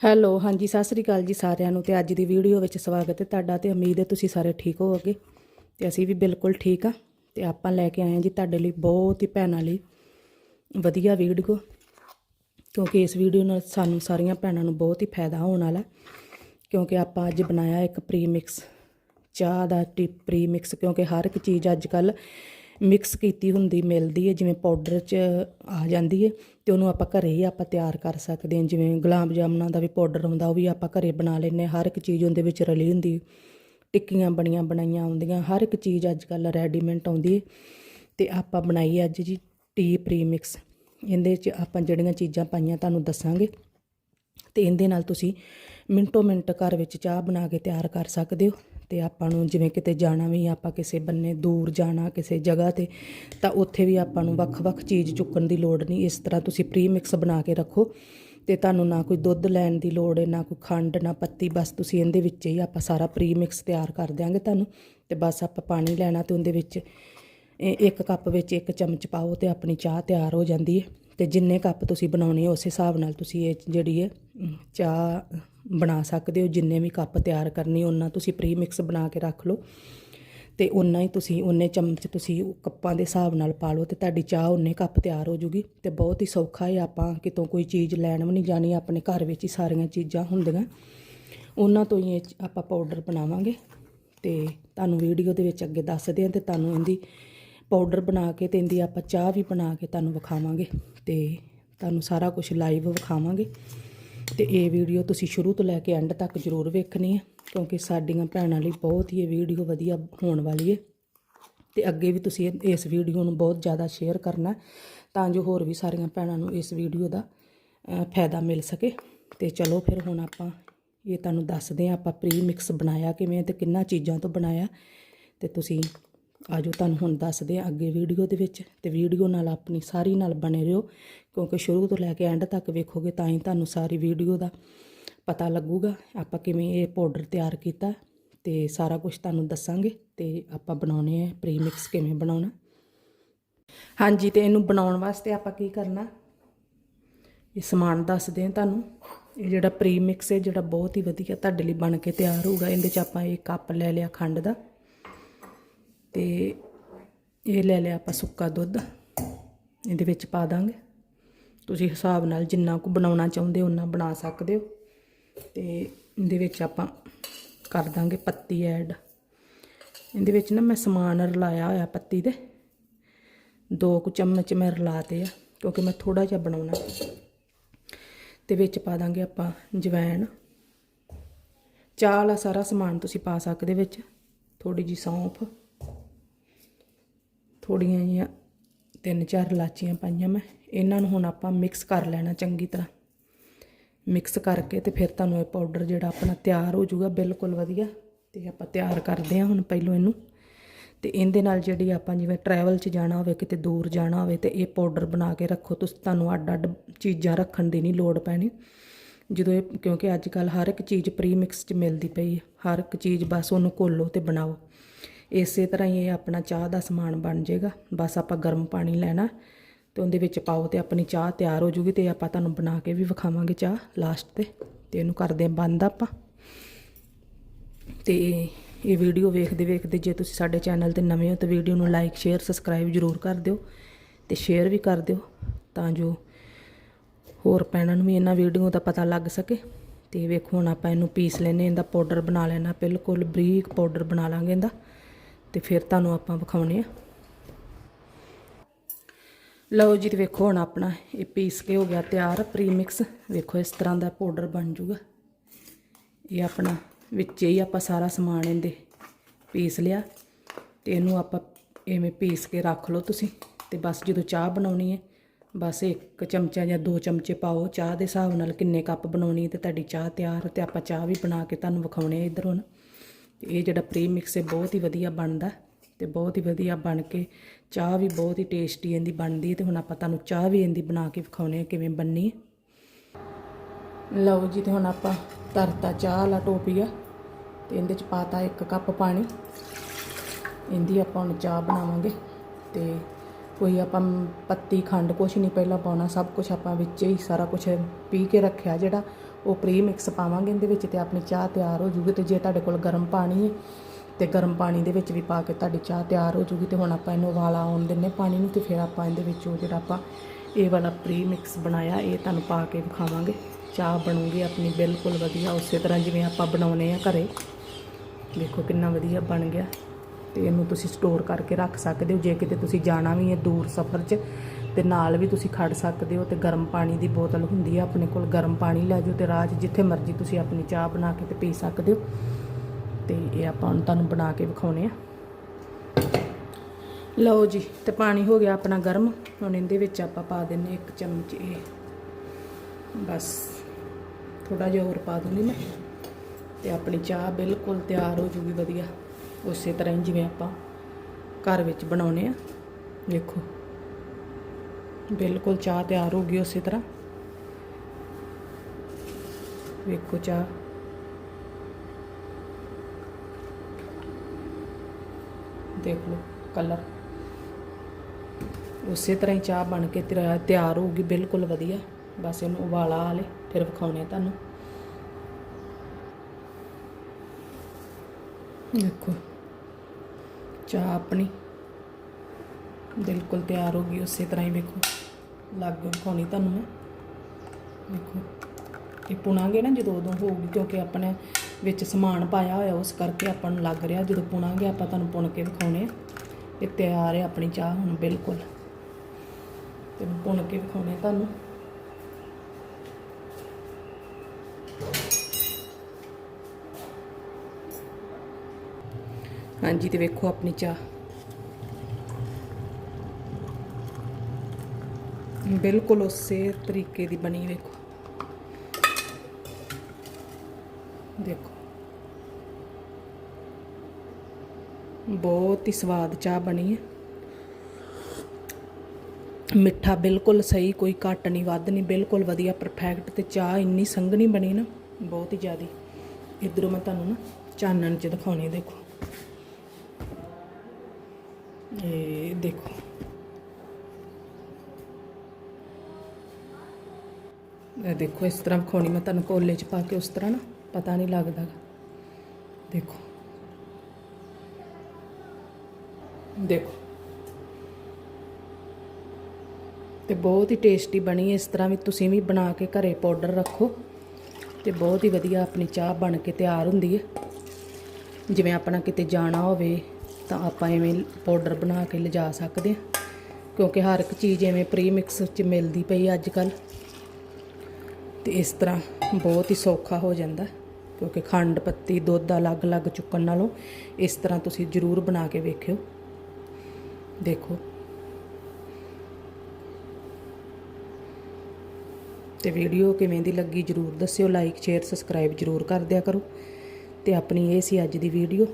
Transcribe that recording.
Hello, ਹਾਂਜੀ, ਸਤਿ ਸ੍ਰੀ ਅਕਾਲ ਜੀ ਸਾਰਿਆਂ ਨੂੰ ਤੇ ਅੱਜ ਦੀ ਵੀਡੀਓ ਵਿੱਚ ਸਵਾਗਤ ਹੈ ਤੁਹਾਡਾ ਤੇ ਉਮੀਦ ਹੈ ਤੁਸੀਂ ਸਾਰੇ ਠੀਕ ਹੋਵੋਗੇ। ਤੇ ਅਸੀਂ ਵੀ ਬਿਲਕੁਲ ਠੀਕ ਆ ਤੇ ਆਪਾਂ ਲੈ ਕੇ ਆਏ ਹਾਂ ਜੀ ਤੁਹਾਡੇ ਲਈ ਬਹੁਤ ਹੀ ਭੈਣਾਂ ਲਈ ਵਧੀਆ ਵੀਡੀਓ, ਕਿਉਂਕਿ ਇਸ ਵੀਡੀਓ ਨਾਲ ਸਾਨੂੰ ਸਾਰੀਆਂ ਭੈਣਾਂ ਨੂੰ ਬਹੁਤ ਹੀ ਫਾਇਦਾ ਹੋਣ ਵਾਲਾ, ਕਿਉਂਕਿ ਆਪਾਂ ਅੱਜ ਬਣਾਇਆ ਇੱਕ ਪ੍ਰੀਮਿਕਸ ਚਾਹ ਦਾ ਟੀ ਪ੍ਰੀ ਕਿਉਂਕਿ ਹਰ ਇੱਕ ਚੀਜ਼ ਅੱਜ ਕੱਲ ਮਿਕਸ ਕੀਤੀ ਹੁੰਦੀ, ਮਿਲਦੀ ਹੈ, ਜਿਵੇਂ ਪਾਊਡਰ 'ਚ ਆ ਜਾਂਦੀ ਹੈ ਤੇ ਉਹਨੂੰ ਆਪਾਂ ਘਰੇ ਹੀ ਆਪਾਂ ਤਿਆਰ ਕਰ ਸਕਦੇ ਹਾਂ। ਜਿਵੇਂ ਗੁਲਾਬ ਜਾਮਨਾਂ ਦਾ ਵੀ ਪਾਊਡਰ ਹੁੰਦਾ ਉਹ ਵੀ ਆਪਾਂ ਘਰੇ ਬਣਾ ਲੈਂਦੇ ਹਾਂ। ਹਰ ਇੱਕ ਚੀਜ਼ ਉਹਦੇ ਵਿੱਚ ਰਲੀ ਹੁੰਦੀ, ਟਿੱਕੀਆਂ ਬਣੀਆਂ ਬਣਾਈਆਂ ਆਉਂਦੀਆਂ ਹਰ ਇੱਕ ਚੀਜ਼ ਅੱਜ ਕੱਲ ਰੈਡੀਮੈਂਟ ਆਉਂਦੀ ਹੈ ਤੇ ਆਪਾਂ ਬਣਾਈ ਅੱਜ ਜੀ ਟੀ ਪ੍ਰੀਮਿਕਸ ਇਹਦੇ 'ਚ ਆਪਾਂ ਜਿਹੜੀਆਂ ਚੀਜ਼ਾਂ ਪਾਈਆਂ ਤੁਹਾਨੂੰ ਦੱਸਾਂਗੇ ਤੇ ਇਹਦੇ ਨਾਲ ਤੁਸੀਂ ਮਿੰਟੋ ਮਿੰਟ ਘਰ ਵਿੱਚ ਚਾਹ ਬਣਾ ਕੇ ਤਿਆਰ ਕਰ ਸਕਦੇ ਹੋ ਤੇ ਆਪਾਂ ਨੂੰ ਜਿਵੇਂ ਕਿਤੇ ਜਾਣਾ ਵੀ ਆਪਾਂ ਕਿਸੇ ਬੰਨੇ ਦੂਰ ਜਾਣਾ, ਕਿਸੇ ਜਗ੍ਹਾ ਤੇ, ਤਾਂ ਉੱਥੇ ਵੀ ਆਪਾਂ ਨੂੰ ਵੱਖ-ਵੱਖ ਚੀਜ਼ ਚੁੱਕਣ ਦੀ ਲੋੜ ਨਹੀਂ। ਇਸ ਤਰ੍ਹਾਂ ਤੁਸੀਂ ਪ੍ਰੀ ਮਿਕਸ ਬਣਾ ਕੇ ਰੱਖੋ ਤੇ ਤੁਹਾਨੂੰ ਨਾ ਕੋਈ ਦੁੱਧ ਲੈਣ ਦੀ ਲੋੜ ਹੈ ਨਾ ਕੋਈ ਖੰਡ, ਨਾ ਪੱਤੀ, ਬਸ ਤੁਸੀਂ ਇਹਦੇ ਵਿੱਚ ਹੀ ਆਪਾਂ ਸਾਰਾ ਪ੍ਰੀ ਮਿਕਸ ਤਿਆਰ ਕਰ ਦਿਆਂਗੇ ਤੁਹਾਨੂੰ ਤੇ ਬਸ ਆਪਾਂ ਪਾਣੀ ਲੈਣਾ ਤੇ ਉਹਦੇ ਵਿੱਚ ਇੱਕ ਕੱਪ ਵਿੱਚ ਇੱਕ ਚਮਚ ਪਾਓ ਤੇ ਆਪਣੀ ਚਾਹ ਤਿਆਰ ਹੋ ਜਾਂਦੀ ਹੈ ਤੇ ਜਿੰਨੇ ਕੱਪ ਤੁਸੀਂ ਬਣਾਉਣੇ ਉਸ ਹਿਸਾਬ ਨਾਲ ਤੁਸੀਂ ਇਹ ਜਿਹੜੀ ਹੈ ਚਾਹ ਬਣਾ ਸਕਦੇ ਹੋ। ਜਿੰਨੇ ਵੀ ਕੱਪ ਤਿਆਰ ਕਰਨੇ ਉਹਨਾਂ ਤੁਸੀਂ ਪ੍ਰੀ ਮਿਕਸ ਬਣਾ ਕੇ ਰੱਖ ਲਓ। ਤੇ ਉਨਾ ਹੀ ਤੁਸੀਂ ਉਨੇ ਚਮਚ ਤੁਸੀਂ ਕੱਪਾਂ ਦੇ ਹਿਸਾਬ ਨਾਲ ਪਾ ਲਓ ਤੇ ਤੁਹਾਡੀ ਚਾਹ ਉਨੇ ਕੱਪ ਤਿਆਰ ਹੋ ਜੂਗੀ। ਤੇ ਬਹੁਤ ਹੀ ਸੌਖਾ ਹੈ, ਆਪਾਂ ਕਿਤੋਂ ਕੋਈ ਚੀਜ਼ ਲੈਣ ਵੀ ਨਹੀਂ ਜਾਣੀ, ਆਪਣੇ ਘਰ ਵਿੱਚ ਹੀ ਸਾਰੀਆਂ ਚੀਜ਼ਾਂ ਹੁੰਦੀਆਂ। ਉਹਨਾਂ ਤੋਂ ਹੀ ਇਹ ਆਪਾਂ ਪਾਊਡਰ ਬਣਾਵਾਂਗੇ। ਤੇ ਤੁਹਾਨੂੰ ਵੀਡੀਓ ਦੇ ਵਿੱਚ ਅੱਗੇ ਦੱਸਦੇ ਹਾਂ ਤੇ ਤੁਹਾਨੂੰ ਇਹਦੀ ਪਾਊਡਰ ਬਣਾ ਕੇ ਤੇ ਇਹਦੀ ਆਪਾਂ ਚਾਹ ਵੀ ਬਣਾ ਕੇ ਤੁਹਾਨੂੰ ਵਿਖਾਵਾਂਗੇ ਤੇ ਤੁਹਾਨੂੰ ਸਾਰਾ ਕੁਝ ਲਾਈਵ ਵਿਖਾਵਾਂਗੇ। ਤੇ ਇਹ ਵੀਡੀਓ ਤੁਸੀਂ ਸ਼ੁਰੂ ਤੋਂ ਲੈ ਕੇ ਐਂਡ ਤੱਕ ਜ਼ਰੂਰ ਵੇਖਣੀ ਹੈ, ਕਿਉਂਕਿ ਸਾਡੀਆਂ ਭੈਣਾਂ ਲਈ ਬਹੁਤ ਹੀ ਇਹ ਵੀਡੀਓ ਵਧੀਆ ਹੋਣ ਵਾਲੀ ਹੈ। ਤੇ ਅੱਗੇ ਵੀ ਤੁਸੀਂ ਇਸ ਵੀਡੀਓ ਨੂੰ ਬਹੁਤ ਜ਼ਿਆਦਾ ਸ਼ੇਅਰ ਕਰਨਾ ਤਾਂ ਜੋ ਹੋਰ ਵੀ ਸਾਰੀਆਂ ਭੈਣਾਂ ਨੂੰ ਇਸ ਵੀਡੀਓ ਦਾ ਫਾਇਦਾ ਮਿਲ ਸਕੇ। ਤੇ ਚਲੋ ਫਿਰ ਹੁਣ ਆਪਾਂ ਇਹ ਤੁਹਾਨੂੰ ਦੱਸਦੇ ਹਾਂ ਆਪਾਂ ਪ੍ਰੀ ਮਿਕਸ ਬਣਾਇਆ ਕਿਵੇਂ ਤੇ ਕਿੰਨਾ ਚੀਜ਼ਾਂ ਤੋਂ ਬਣਾਇਆ। ਤੇ ਤੁਸੀਂ ਆਜੋ ਤੁਹਾਨੂੰ ਹੁਣ ਦੱਸਦੇ ਹਾਂ ਅੱਗੇ ਵੀਡੀਓ ਦੇ ਵਿੱਚ ਤੇ ਵੀਡੀਓ ਨਾਲ ਆਪਣੀ ਸਾਰੀ ਨਾਲ ਬਣੇ ਰਹੋ, ਕਿਉਂਕਿ ਸ਼ੁਰੂ ਤੋਂ ਲੈ ਕੇ ਐਂਡ ਤੱਕ ਵੇਖੋਗੇ ਤਾਂ ਹੀ ਤੁਹਾਨੂੰ ਸਾਰੀ ਵੀਡੀਓ ਦਾ ਪਤਾ ਲੱਗੂਗਾ ਆਪਾਂ ਕਿਵੇਂ ਇਹ ਪਾਊਡਰ ਤਿਆਰ ਕੀਤਾ ਤੇ ਸਾਰਾ ਕੁਝ ਤੁਹਾਨੂੰ ਦੱਸਾਂਗੇ ਤੇ ਆਪਾਂ ਬਣਾਉਣੇ ਆ ਪ੍ਰੀਮਿਕਸ ਕਿਵੇਂ ਬਣਾਉਣਾ। ਹਾਂਜੀ, ਤੇ ਇਹਨੂੰ ਬਣਾਉਣ ਵਾਸਤੇ ਆਪਾਂ ਕੀ ਕਰਨਾ, ਇਹ ਸਮਾਨ ਦੱਸਦੇ ਹਾਂ ਤੁਹਾਨੂੰ। ਇਹ ਜਿਹੜਾ ਪ੍ਰੀਮਿਕਸ ਹੈ, ਜਿਹੜਾ ਬਹੁਤ ਹੀ ਵਧੀਆ ਤੁਹਾਡੇ ਲਈ ਬਣ ਕੇ ਤਿਆਰ ਹੋਊਗਾ, ਇਹਦੇ ਚ ਆਪਾਂ ਇਹ ਕੱਪ ਲੈ ਲਿਆ ਖੰਡ ਦਾ। ਤੇ ਇਹ ਲੈ ਲਿਆ ਆਪਾਂ ਸੁੱਕਾ ਦੁੱਧ। ਇਹਦੇ ਵਿੱਚ ਪਾ ਦਾਂਗੇ। ਤੁਸੀਂ ਹਿਸਾਬ ਨਾਲ ਜਿੰਨਾ ਕੁ ਬਣਾਉਣਾ ਚਾਹੁੰਦੇ ਹੋ ਉਨਾ ਬਣਾ ਸਕਦੇ ਹੋ। ਤੇ ਇਹਦੇ ਵਿੱਚ ਆਪਾਂ ਕਰ ਦਾਂਗੇ ਪੱਤੀ ਐਡ। ਇਹਦੇ ਵਿੱਚ ਨਾ ਮੈਂ ਸਮਾਨ ਰਲਾਇਆ ਹੋਇਆ ਪੱਤੀ ਦੇ। ਦੋ ਕੁ ਚਮਚ ਮੈਂ ਰਲਾਤੇ ਆ, ਕਿਉਂਕਿ ਮੈਂ ਥੋੜਾ ਜਿਹਾ ਬਣਾਉਣਾ। ਤੇ ਵਿੱਚ ਪਾ ਦਾਂਗੇ ਆਪਾਂ ਜਵੈਣ। ਚਾਹ ਵਾਲਾ ਸਾਰਾ ਸਮਾਨ ਤੁਸੀਂ ਪਾ ਸਕਦੇ ਵਿੱਚ। ਥੋੜੀ ਜੀ ਸੌਂਫ। ਥੋੜੀਆਂ ਜਿਹੀਆਂ ਤਿੰਨ ਚਾਰ ਇਲਾਚੀਆਂ ਪਾਈਆਂ ਮੈਂ। ਇਹਨਾਂ ਨੂੰ ਹੁਣ ਆਪਾਂ ਮਿਕਸ ਕਰ ਲੈਣਾ ਚੰਗੀ ਤਰ੍ਹਾਂ। ਮਿਕਸ ਕਰਕੇ ਤੇ ਫਿਰ ਤੁਹਾਨੂੰ ਇਹ ਪਾਊਡਰ ਜਿਹੜਾ ਆਪਣਾ ਤਿਆਰ ਹੋ ਜਾਊਗਾ, ਬਿਲਕੁਲ ਵਧੀਆ। ਤੇ ਆਪਾਂ ਤਿਆਰ ਕਰਦੇ ਹਾਂ ਹੁਣ ਪਹਿਲੋਂ ਇਹਨੂੰ। ਤੇ ਇਹਦੇ ਨਾਲ ਜਿਹੜੀ ਆਪਾਂ ਜਿਵੇਂ ਟਰੈਵਲ 'ਚ ਜਾਣਾ ਹੋਵੇ, ਕਿਤੇ ਦੂਰ ਜਾਣਾ ਹੋਵੇ ਤੇ ਇਹ ਪਾਊਡਰ ਬਣਾ ਕੇ ਰੱਖੋ। ਤੁਸੀਂ ਤੁਹਾਨੂੰ ਅੱਡ ਅੱਡ ਚੀਜ਼ਾਂ ਰੱਖਣ ਦੀ ਨਹੀਂ ਲੋੜ ਪੈਣੀ। ਜਦੋਂ ਇਹ, ਕਿਉਂਕਿ ਅੱਜ ਕੱਲ ਹਰ ਇੱਕ ਚੀਜ਼ ਪ੍ਰੀ ਮਿਕਸ 'ਚ ਮਿਲਦੀ ਪਈ ਹੈ। ਹਰ ਇੱਕ ਚੀਜ਼ ਬਸ ਉਹਨੂੰ ਘੋਲੋ ਤੇ ਬਣਾਓ। ਇਸੇ ਤਰ੍ਹਾਂ ਹੀ ਇਹ ਆਪਣਾ ਚਾਹ ਦਾ ਸਮਾਨ ਬਣ ਜਾਏਗਾ। ਬਸ ਆਪਾਂ ਗਰਮ ਪਾਣੀ ਲੈਣਾ ਤੇ ਉਹਦੇ ਵਿੱਚ ਪਾਓ ਤੇ ਆਪਣੀ ਚਾਹ ਤਿਆਰ ਹੋ ਜੂਗੀ ਤੇ ਆਪਾਂ ਤੁਹਾਨੂੰ ਬਣਾ ਕੇ ਵੀ ਵਿਖਾਵਾਂਗੇ ਚਾਹ ਲਾਸਟ ਤੇ ਤੇ ਇਹਨੂੰ ਕਰਦੇ ਹਾਂ ਬੰਦ ਆਪਾਂ। ਤੇ ਇਹ ਵੀਡੀਓ ਵੇਖਦੇ ਵੇਖਦੇ ਜੇ ਤੁਸੀਂ ਸਾਡੇ ਚੈਨਲ ਤੇ ਨਵੇਂ ਹੋ ਤਾਂ ਵੀਡੀਓ ਨੂੰ ਲਾਈਕ ਸ਼ੇਅਰ ਸਬਸਕ੍ਰਾਈਬ ਜ਼ਰੂਰ ਕਰ ਦਿਓ ਤੇ ਸ਼ੇਅਰ ਵੀ ਕਰ ਦਿਓ ਤਾਂ ਜੋ ਹੋਰ ਪੈਣਾਂ ਨੂੰ ਵੀ ਇਹਨਾਂ ਵੀਡੀਓ ਦਾ ਪਤਾ ਲੱਗ ਸਕੇ। ਤੇ ਵੇਖੋ ਹੁਣ ਆਪਾਂ ਇਹਨੂੰ ਪੀਸ ਲੈਨੇ ਇਹਦਾ ਪਾਊਡਰ ਬਣਾ ਲੈਣਾ, ਬਿਲਕੁਲ ਬਰੀਕ ਪਾਊਡਰ ਬਣਾ ਲਾਂਗੇ ਇਹਦਾ। ਤੇ ਫਿਰ ਤੁਹਾਨੂੰ ਆਪਾਂ ਵਿਖਾਉਣੇ ਆ। ਲਓ ਜੀ, ਤੇ ਵੇਖੋ ਹੁਣ ਆਪਣਾ ਇਹ ਪੀਸ ਕੇ ਹੋ ਗਿਆ ਤਿਆਰ। ਪ੍ਰੀਮਿਕਸ ਵੇਖੋ, ਇਸ ਤਰ੍ਹਾਂ ਦਾ ਪਾਊਡਰ ਬਣ ਜੂਗਾ। ਇਹ ਆਪਣਾ ਵਿੱਚ ਹੀ ਆਪਾਂ ਸਾਰਾ ਸਮਾਨ ਇਹਦੇ ਪੀਸ ਲਿਆ। ਤੇ ਇਹਨੂੰ ਆਪਾਂ ਐਵੇਂ ਪੀਸ ਕੇ ਰੱਖ ਲਓ ਤੁਸੀਂ। ਤੇ ਬਸ ਜਦੋਂ ਚਾਹ ਬਣਾਉਣੀ ਹੈ, ਬਸ ਇੱਕ ਚਮਚਾ ਜਾਂ ਦੋ ਚਮਚੇ ਪਾਓ। ਚਾਹ ਦੇ ਹਿਸਾਬ ਨਾਲ ਕਿੰਨੇ ਕੱਪ ਬਣਾਉਣੀ ਹੈ ਤੇ ਤੁਹਾਡੀ ਚਾਹ ਤਿਆਰ। ਤੇ ਆਪਾਂ ਚਾਹ ਵੀ ਬਣਾ ਕੇ ਤੁਹਾਨੂੰ ਵਿਖਾਉਣੇ ਆ ਇੱਧਰ ਹੁਣ। ਇਹ ਜਿਹੜਾ ਪ੍ਰੀ ਮਿਕਸ ਹੈ ਬਹੁਤ ਹੀ ਵਧੀਆ ਬਣਦਾ ਤੇ ਬਹੁਤ ਹੀ ਵਧੀਆ ਬਣ ਕੇ ਚਾਹ ਵੀ ਬਹੁਤ ਹੀ ਟੇਸਟੀ ਇਹਦੀ ਬਣਦੀ ਹੈ ਤੇ ਹੁਣ ਆਪਾਂ ਤੁਹਾਨੂੰ ਚਾਹ ਵੀ ਇਹਦੀ ਬਣਾ ਕੇ ਵਿਖਾਉਣੇ ਆ ਕਿਵੇਂ ਬਣਨੀ ਹੈ। ਲਓ ਜੀ ਤੇ ਹੁਣ ਆਪਾਂ ਤਰਤਾ ਚਾਹ ਵਾਲਾ ਟੋਪੀਆ ਤੇ ਇਹਦੇ ਚ ਪਾਤਾ ਇੱਕ ਕੱਪ ਪਾਣੀ। ਇਹਦੀ ਆਪਾਂ ਹੁਣ ਚਾਹ ਬਣਾਵਾਂਗੇ ਤੇ ਕੋਈ ਆਪਾਂ ਪੱਤੀ ਖੰਡ ਕੁਛ ਨਹੀਂ ਪਹਿਲਾਂ ਪਾਉਣਾ, ਸਭ ਕੁਝ ਆਪਾਂ ਵਿੱਚ ਹੀ ਸਾਰਾ ਕੁਝ ਪੀ ਕੇ ਰੱਖਿਆ ਜਿਹੜਾ ਉਹ ਪ੍ਰੀ ਮਿਕਸ ਪਾਵਾਂਗੇ ਇਹਦੇ ਵਿੱਚ ਤੇ ਆਪਣੀ ਚਾਹ ਤਿਆਰ ਹੋ ਜੂਗੀ ਤੇ ਜੇ ਤੁਹਾਡੇ ਕੋਲ ਗਰਮ ਪਾਣੀ ਹੈ ਤੇ ਗਰਮ ਪਾਣੀ ਦੇ ਵਿੱਚ ਵੀ ਪਾ ਕੇ ਤੁਹਾਡੀ ਚਾਹ ਤਿਆਰ ਹੋ ਜੂਗੀ ਤੇ ਹੁਣ ਆਪਾਂ ਇਹਨੂੰ ਉਬਾਲਾ ਆਉਣ ਦਿੰਨੇ ਪਾਣੀ ਨੂੰ ਤੇ ਫਿਰ ਆਪਾਂ ਇਹਦੇ ਵਿੱਚ ਉਹ ਜਿਹੜਾ ਆਪਾਂ ਇਹ ਵਾਲਾ ਪ੍ਰੀ ਮਿਕਸ ਬਣਾਇਆ, ਇਹ ਤੁਹਾਨੂੰ ਪਾ ਕੇ ਵਿਖਾਵਾਂਗੇ। ਚਾਹ ਬਣੂਗੀ ਆਪਣੀ ਬਿਲਕੁਲ ਵਧੀਆ, ਉਸੇ ਤਰ੍ਹਾਂ ਜਿਵੇਂ ਆਪਾਂ ਬਣਾਉਨੇ ਆ ਘਰੇ। ਦੇਖੋ ਕਿੰਨਾ ਵਧੀਆ ਬਣ ਗਿਆ। ਤੇ ਇਹਨੂੰ ਤੁਸੀਂ ਸਟੋਰ ਕਰਕੇ ਰੱਖ ਸਕਦੇ ਹੋ। ਜੇ ਕਿਤੇ ਤੁਸੀਂ ਜਾਣਾ ਵੀ ਹੈ ਦੂਰ ਸਫ਼ਰ 'ਚ, ਤੇ ਨਾਲ ਵੀ ਤੁਸੀਂ ਖੜ ਸਕਦੇ ਹੋ ਤੇ ਗਰਮ ਪਾਣੀ ਦੀ ਬੋਤਲ ਹੁੰਦੀ ਹੈ ਆਪਣੇ ਕੋਲ। ਗਰਮ ਪਾਣੀ ਲੈ ਜਾਓ ਤੇ ਰਾਹ 'ਚ ਜਿੱਥੇ ਮਰਜ਼ੀ ਤੁਸੀਂ ਆਪਣੀ ਚਾਹ ਬਣਾ ਕੇ ਤੇ ਪੀ ਸਕਦੇ ਹੋ। ਤੇ ਇਹ ਆਪਾਂ ਹੁਣ ਤੁਹਾਨੂੰ ਬਣਾ ਕੇ ਵਿਖਾਉਣੇ ਆ। ਲਓ ਜੀ, ਤੇ ਪਾਣੀ ਹੋ ਗਿਆ ਆਪਣਾ ਗਰਮ। ਹੁਣ ਇਹਦੇ ਵਿੱਚ ਆਪਾਂ ਪਾ ਦਿੰਨੇ ਇੱਕ ਚਮਚ ਇਹ। ਬਸ ਥੋੜਾ ਜਿਹਾ ਹੋਰ ਪਾ ਦੂੰਗੀ ਮੈਂ। ਤੇ ਆਪਣੀ ਚਾਹ ਬਿਲਕੁਲ ਤਿਆਰ ਹੋ ਜੂਗੀ ਵਧੀਆ। ਉਸੇ ਤਰ੍ਹਾਂ ਹੀ ਜਿਵੇਂ ਆਪਾਂ ਘਰ ਵਿੱਚ ਬਣਾਉਨੇ ਆ। ਦੇਖੋ, ਬਿਲਕੁਲ ਚਾਹ ਤਿਆਰ ਹੋ ਗਈ ਉਸੇ ਤਰ੍ਹਾਂ। ਵੇਖੋ ਚਾਹ। ਦੇਖ ਲਓ ਕਲਰ ਉਸੇ ਤਰ੍ਹਾਂ ਹੀ ਚਾਹ ਬਣ ਕੇ ਤਿਰਾ- ਤਿਆਰ ਹੋਊਗੀ ਬਿਲਕੁਲ ਵਧੀਆ। ਬਸ ਇਹਨੂੰ ਉਬਾਲਾ ਆਲੇ ਫਿਰ ਵਿਖਾਉਣੇ ਆ ਤੁਹਾਨੂੰ। ਦੇਖੋ। ਚਾਹ ਆਪਣੀ। ਬਿਲਕੁਲ ਤਿਆਰ ਹੋ ਗਈ, ਉਸੇ ਤਰ੍ਹਾਂ ਹੀ ਵੇਖੋ। ਲੱਗ ਵਿਖਾਉਣੀ ਤੁਹਾਨੂੰ ਮੈਂ ਦੇਖੋ ਇਹ ਪੁਣਾਂਗੇ ਨਾ ਜਦੋਂ ਉਦੋਂ ਹੋਊਗੀ, ਕਿਉਂਕਿ ਆਪਣੇ ਵਿੱਚ ਸਮਾਨ ਪਾਇਆ ਹੋਇਆ, ਉਸ ਕਰਕੇ ਆਪਾਂ ਨੂੰ ਲੱਗ ਰਿਹਾ। ਜਦੋਂ ਪੁਣਾਂਗੇ, ਆਪਾਂ ਤੁਹਾਨੂੰ ਪੁਣ ਕੇ ਵਿਖਾਉਣੇ ਇਹ ਤਿਆਰ ਹੈ ਆਪਣੀ ਚਾਹ ਹੁਣ, ਬਿਲਕੁਲ। ਤੇ ਪੁਣ ਕੇ ਵਿਖਾਉਣੇ ਤੁਹਾਨੂੰ। ਹਾਂਜੀ, ਤੇ ਵੇਖੋ ਆਪਣੀ ਚਾਹ। ਬਿਲਕੁਲ ਉਸੇ ਤਰੀਕੇ ਦੀ ਬਣੀ, ਵੇਖੋ। ਦੇਖੋ। ਬਹੁਤ ਹੀ ਸਵਾਦ ਚਾਹ ਬਣੀ ਹੈ। ਮਿੱਠਾ ਬਿਲਕੁਲ ਸਹੀ, ਕੋਈ ਘੱਟ ਨਹੀਂ, ਵੱਧ ਨਹੀਂ, ਬਿਲਕੁਲ ਵਧੀਆ ਪਰਫੈਕਟ ਤੇ ਚਾਹ ਇੰਨੀ ਸੰਘਣੀ ਬਣੀ ਨਾ, ਬਹੁਤ ਹੀ ਜ਼ਿਆਦੀ। ਇਧਰੋਂ ਮੈਂ ਤੁਹਾਨੂੰ ਨਾ ਚਾਨਣ ਚ ਦਿਖਾਉਣੀ ਦੇਖੋ। ਇਹ ਦੇਖੋ। ਇਹ ਦੇਖੋ ਇਸ ਤਰ੍ਹਾਂ ਵਿਖਾਉਣੀ, ਮੈਂ ਤੁਹਾਨੂੰ ਕੋਲੇ ਚ ਪਾ ਕੇ ਉਸ ਤਰ੍ਹਾਂ ਨਾ, ਪਤਾ ਨਹੀਂ ਲੱਗਦਾ। ਦੇਖੋ। ਦੇਖੋ। ਤੇ ਬਹੁਤ ਹੀ ਟੇਸਟੀ ਬਣੀ ਇਸ ਤਰ੍ਹਾਂ ਵੀ ਤੁਸੀਂ ਵੀ ਬਣਾ ਕੇ ਘਰੇ ਪਾਊਡਰ ਰੱਖੋ। ਤੇ ਬਹੁਤ ਹੀ ਵਧੀਆ ਆਪਣੀ ਚਾਹ ਬਣ ਕੇ ਤਿਆਰ ਹੁੰਦੀ ਹੈ। ਜਿਵੇਂ ਆਪਣਾ ਕਿਤੇ ਜਾਣਾ ਹੋਵੇ ਤਾਂ ਆਪਾਂ ਐਵੇਂ ਪਾਊਡਰ ਬਣਾ ਕੇ ਲਿਜਾ ਸਕਦੇ ਹਾਂ, ਕਿਉਂਕਿ ਹਰ ਇੱਕ ਚੀਜ਼ ਐਵੇਂ ਪ੍ਰੀ ਮਿਕਸ ਚ ਮਿਲਦੀ ਪਈ ਅੱਜ ਕੱਲ ਤੇ ਇਸ ਤਰ੍ਹਾਂ ਬਹੁਤ ਹੀ ਸੌਖਾ ਹੋ ਜਾਂਦਾ, ਕਿਉਂਕਿ ਖੰਡ ਪੱਤੀ, ਦੁੱਧ ਅਲੱਗ-ਅਲੱਗ ਚੁੱਕਣ ਨਾਲੋਂ ਇਸ ਤਰ੍ਹਾਂ ਤੁਸੀਂ ਜ਼ਰੂਰ ਬਣਾ ਕੇ ਵੇਖਿਓ। ਦੇਖੋ। ਤੇ ਵੀਡੀਓ ਕਿਵੇਂ ਦੀ ਲੱਗੀ ਜਰੂਰ ਦੱਸਿਓ ਲਾਈਕ ਸ਼ੇਅਰ ਸਬਸਕ੍ਰਾਈਬ ਜਰੂਰ ਕਰ ਦਿਆ ਕਰੋ। ਤੇ ਆਪਣੀ ਇਹ ਸੀ ਅੱਜ ਦੀ ਵੀਡੀਓ।